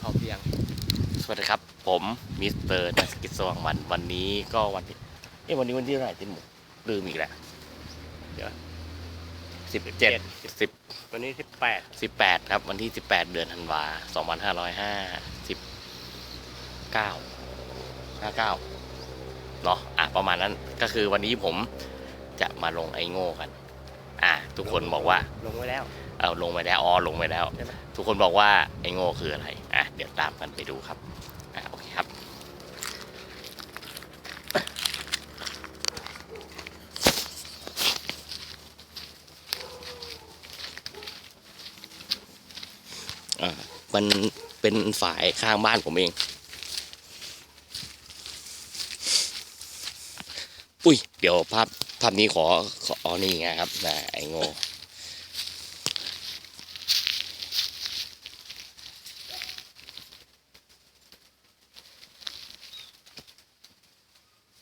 พอเพียง สวัสดีครับ ผมมิสเตอร์นักกิจสว่างมันวันนี้ก็วันที่เอ้วันนี้วันที่เท่าไหร่ที่หมูลืมอีกแล้วเดี๋ยวสิบเจ็ดสิบวันนี้ที่แปดสิบแปดครับ วันที่สิบแปดเดือนธันวาสองพันห้าร้อยห้าสิบเก้าห้าเก้าเนาะอะประมาณนั้นก็คือวันนี้ผมจะมาลงไอ้โง่กัน อะทุกคนบอกว่า ลงไว้แล้ว เอาลงไปแล้วอ๋อลงไปแล้วใช่ไหมทุกคนบอกว่าไอ้โง่คืออะไระเดี๋ยวตามกันไปดูครับอะโอเคครับอ่ามันเป็นฝ่ายข้างบ้านผมเอง อุ้ย เดี๋ยวภาพภาพนี้ขอขออ๋อนี่ไงครับนะไอ้โง่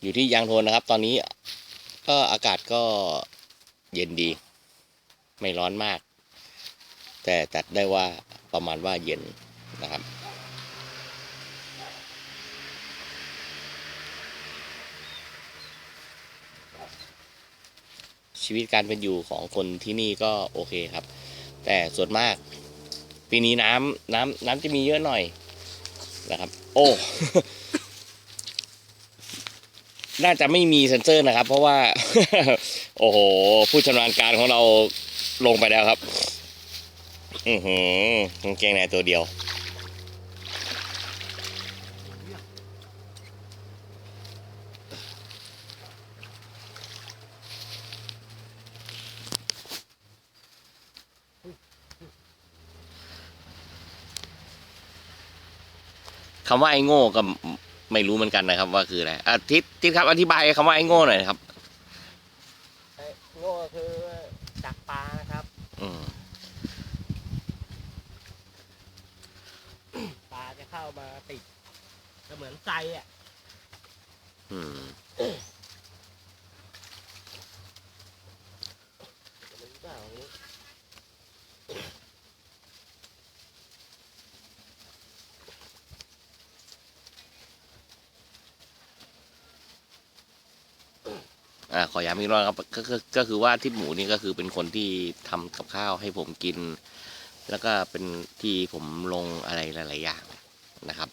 อยู่ที่ยางโทนนะครับ ตอนนี้ก็อากาศก็เย็นดี ไม่ร้อนมาก แต่จัดได้ว่าประมาณว่าเย็นนะครับชีวิตการเป็นอยู่ของคนที่นี่ก็โอเคครับ แต่ส่วนมาก ปีนี้น้ำน้ำน้ำจะมีเยอะหน่อยนะครับ โอ้ น่าจะไม่มีเซ็นเซอร์นะครับ เพราะว่า โอ้โห ผู้ชำนาญการของเราลงไปแล้วครับ อือหือกางเกงในตัวเดียว คำว่าไอ้โง่ก็ ไม่รู้เหมือนกันนะครับ ว่าคืออะไรอะทิศทิศครับอธิบายคำว่าไอ้โง่หน่อยนะครับ ไอ้โง่คือดักปลานะครับอืมปลาจะเข้ามาติดก็เหมือนไซอะ อืม หรือเปล่าอย่างนี้ อ่าขอย้ำอีกรอบครับก็ก็ก็คือว่าทิศหมูนี่ก็คือเป็นคนที่ทำกับข้าวให้ผมกิน แล้วก็เป็นที่ผมลงอะไรหลาย ๆ อย่างนะครับ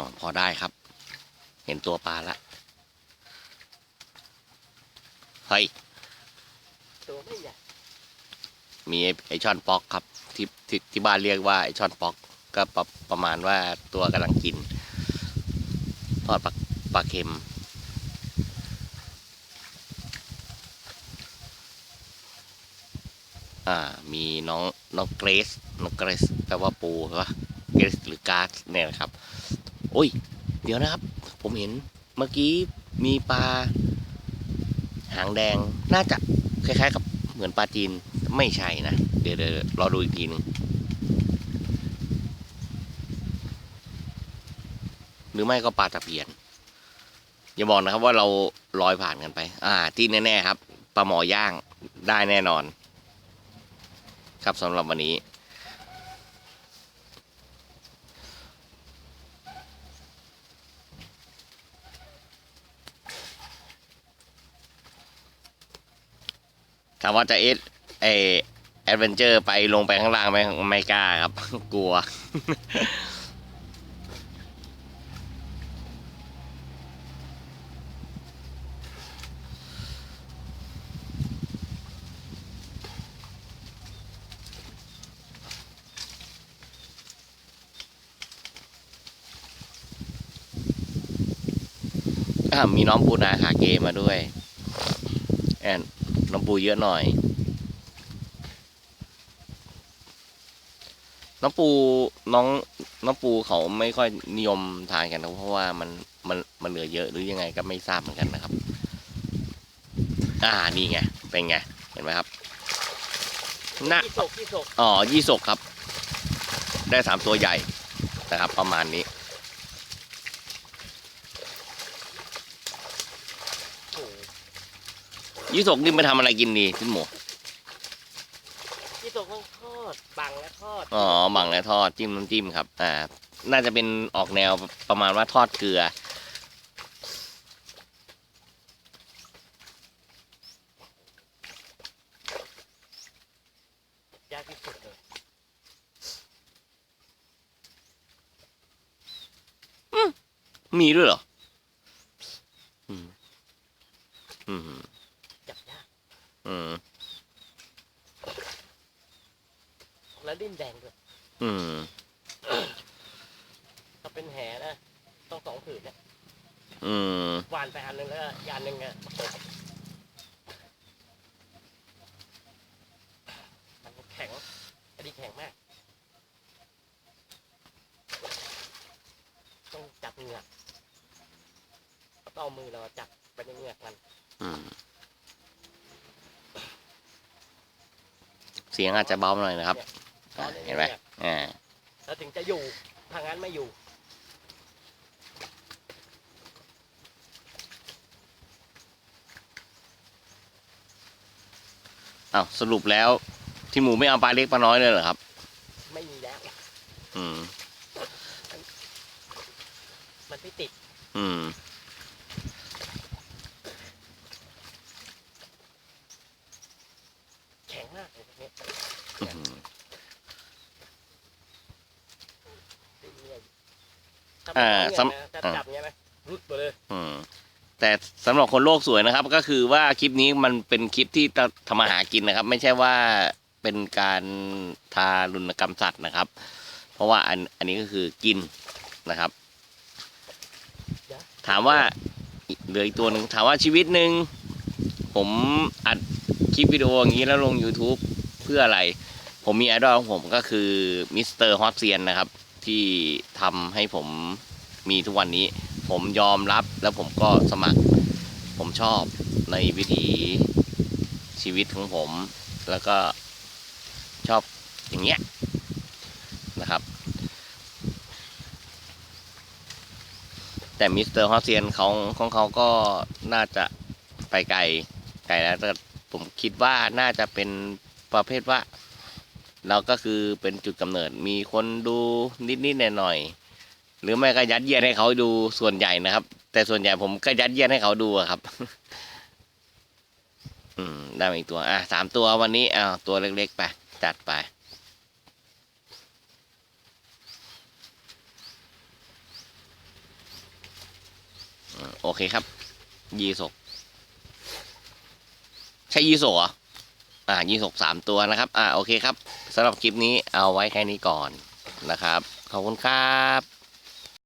อ๋อ พอได้ครับ เห็นตัวปลาละ เฮ้ย ตัวไม่ใหญ่ มีไอช่อนป๊อกครับ ที่ที่ที่บ้านเรียกว่าไอช่อนป๊อก ก็ประประมาณว่าตัวกำลังกิน ทอดปลาปลาเค็มอ่า มีน้องน้องเกรซน้องเกรซแปลว่าปูใช่ปะเกรซหรือการ์สเนี่ยนะครับ โอ้ย เดี๋ยวนะครับ ผมเห็นเมื่อกี้มีปลา หางแดงน่าจะคล้ายๆ กับเหมือนปลาจีนไม่ใช่นะ เดี๋ยวเดี๋ยวรอดูอีกทีหนึ่งหรือไม่ก็ปลาตะเพียน อย่าบอกนะครับว่าเราลอยผ่านกันไป อ่า ที่แน่ๆครับปลาหมอย่างได้แน่นอน ครับสำหรับวันนี้ ถามว่าจะเอสเอแอดเวนเจอร์ไปลงไปข้างล่างไหมไม่กล้าครับ กลัว มีน้องปูนาขาเกมาด้วย แอน น้องปูเยอะหน่อยน้องปูน้องน้องปูเขาไม่ค่อยนิยมทานกันนะเพราะว่ามันมันมันเหลือเยอะหรือยังไงก็ไม่ทราบเหมือนกันนะครับ อ่านี่ไงเป็นไงเห็นไหมครับน่ายี่สกยี่สกอ๋อยี่สกครับ ได้สามตัวใหญ่นะครับ ประมาณนี้ โอ้โห ยี่สกนี่ไปทำอะไรกินดีพี่หมูยี่สกต้องทอดบังและทอดอ๋อบังและทอดจิ้มน้ำจิ้มครับ อ่า น่าจะเป็นออกแนวประมาณว่าทอดเกลือยากที่สุดเลยมีด้วยเหรออืม อืม จับยาก อืม แล้ว ดิ้นแดงด้วยอืม ถ้าเป็นแหนะต้องสองผืนนะอืม หวานไปอันหนึงแล้วอีกอันหนึ่งอะประกบมันแข็งอันนี้แข็งมาก ต้องจับเหงือกแล้วก็เอามือเราจับไปในเหงือกมัน อืม เสียงอาจจะเบาหน่อยนะครับอ่าเห็นไหมอ่าแล้วถึงจะอยู่ถ้างั้นไม่อยู่ อ้าวสรุปแล้ว ที่หมูไม่เอาปลาเล็กปลาน้อยเลยเหรอครับ ไม่มีแล้ว อืม มันไม่ติด อืม แข็งมากเลยพวกนี้อืมเรื่อยๆ ถ้าอ่าเป็นสำเงี้ยนะจะจับเงี้ยไหมรุดไปเลย อืมแต่สำหรับคนโลกสวยนะครับ ก็คือว่าคลิปนี้มันเป็นคลิปที่ทำมาหากินนะครับ ไม่ใช่ว่าเป็นการทารุณกรรมสัตว์นะครับ เพราะว่าอันอันนี้ก็คือกินนะครับ ถามว่าเหลืออีกตัวหนึ่งถามว่าชีวิตหนึ่งผมอัดคลิปวิดีโออย่างนี้แล้วลง YouTube เพื่ออะไร ผมมีไอดอลของผมก็คือมิสเตอร์ฮอตเซียนนะครับ ที่ทำให้ผมมีทุกวันนี้ ผมยอมรับแล้วผมก็สมัคร ผมชอบในวิถีชีวิตของผม แล้วก็ชอบอย่างเงี้ยนะครับ แต่มิสเตอร์ฮอเซียนเขาของเขาก็น่าจะไปไกลไกลแล้วแต่ผมคิดว่าน่าจะเป็นประเภทว่า เราก็คือเป็นจุดกำเนิดมีคนดูนิดๆหน่อยๆหรือไม่ก็ยัดเยียดให้เขาดูส่วนใหญ่นะครับ แต่ส่วนใหญ่ผมก็ยัดเยียดให้เขาดูครับ อืมได้อีกตัว อะสามตัววันนี้อ้าวตัวเล็กๆไปจัดไปอโอเคครับ ยีสกใช่ยีสกเหรออ่ายีสกสามตัวนะครับ อ่าโอเคครับ สำหรับคลิปนี้เอาไว้แค่นี้ก่อนนะครับ ขอบคุณครับ